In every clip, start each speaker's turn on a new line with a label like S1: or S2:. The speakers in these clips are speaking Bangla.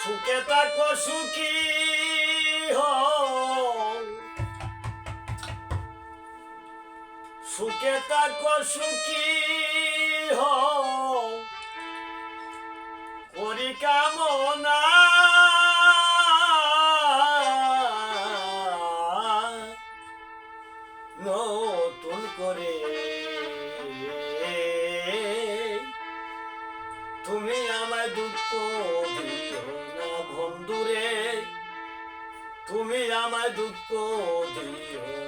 S1: সুখে থাকো সুখী সুখে থাকো সুখী হও। করি কামনা। নতুন করে তুমি আমায় দুঃখ তুমি আমায় দুঃখ দিও।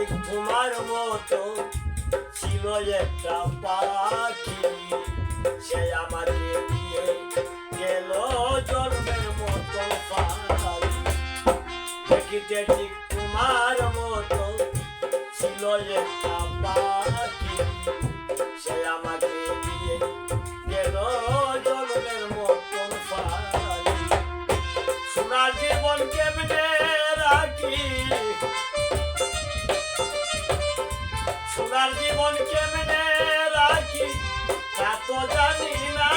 S1: ঠিক তোমার মতো ছিল একটা পাখি সে আমাকে দিয়ে গেল জন্মের মতো দেখিতে ঠিক তোমার মতো ছিল একটা পাখি সে আমাকে সোনার জীবন কেমনে রাখি তা তো জানি না।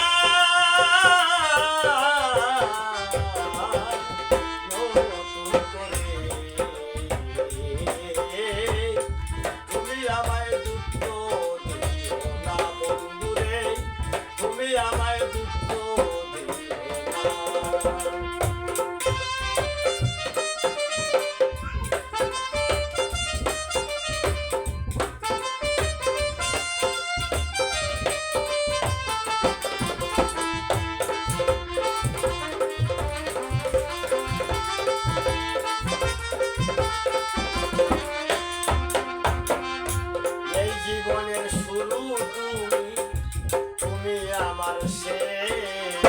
S1: আমার শেষ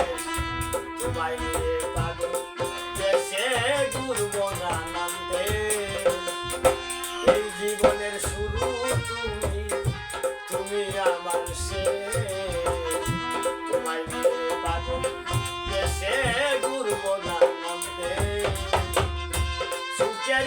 S1: তোমায় নিয়ে পাগল দেশে ঘুরব নানান্দে এই জীবনের শুরু তুমি তুমি আমার শেষ তোমায় নিয়ে পাগল দেশে ঘুরব নানান্দে সুখের